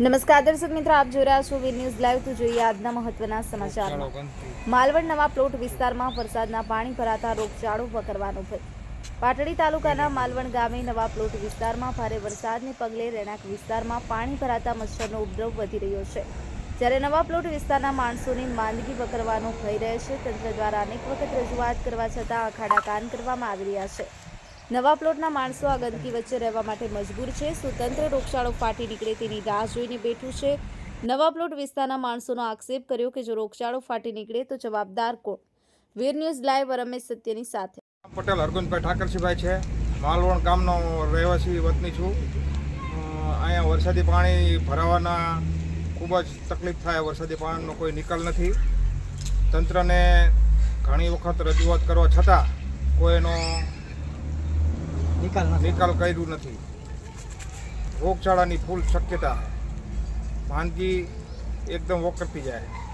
નમસ્કાર, દર્શક મિત્રો, આપ જોઈ રહ્યા છો વી ન્યૂઝ લાઈવ. તો જોઈએ આજના મહત્વના સમાચારમાં. માલવણ નવા પ્લોટ વિસ્તારમાં વરસાદના પાણી ભરાતા રોગચાળો વકરવાનો ભય. પાટડી તાલુકાના માલવણ ગામે નવા પ્લોટ વિસ્તારમાં ભારે વરસાદને પગલે રહેણાંક વિસ્તારમાં પાણી ભરાતા મચ્છરનો ઉપદ્રવ વધી રહ્યો છે. જ્યારે નવા પ્લોટ વિસ્તારના માણસોની માંદગી વકરવાનો ભય રહે છે, તંત્ર દ્વારા અનેક વખત રજૂઆત કરવા છતાં અખાડા કાન કરવામાં આવી રહ્યા છે. નવા પ્લોટના માણસો આ ગંદકી વચ્ચે રહેવા માટે મજબૂર છે. સુતંત્ર રોગચાળો ફાટી નીકળે તેની રાહ જોઈને બેઠું છે. નવા પ્લોટ વિસ્તારના માણસોનો આક્ષેપ કર્યો કે જો રોગચાળો ફાટી નીકળે તો જવાબદાર કોણ? વીર ન્યૂઝ લાઈવ રમેશ સત્યની સાથે. પટેલ હરગુંજભાઈ ઠાકરસિંહભાઈ છે. માલવણ ગામનો રહેવાસી વતની છું. અહીંયા વરસાદી પાણી ભરાવાના ખૂબ જ તકલીફ થાય, વરસાદી પાણીનો કોઈ નિકાલ નથી. તંત્રને ઘણી વખત રજૂઆત કરવા છતાં કોઈ એનો નિકાલ નિકાલ કર્યું નથી. રોગચાળાની ફૂલ શક્યતા વાનગી એકદમ વોકરતી જાય.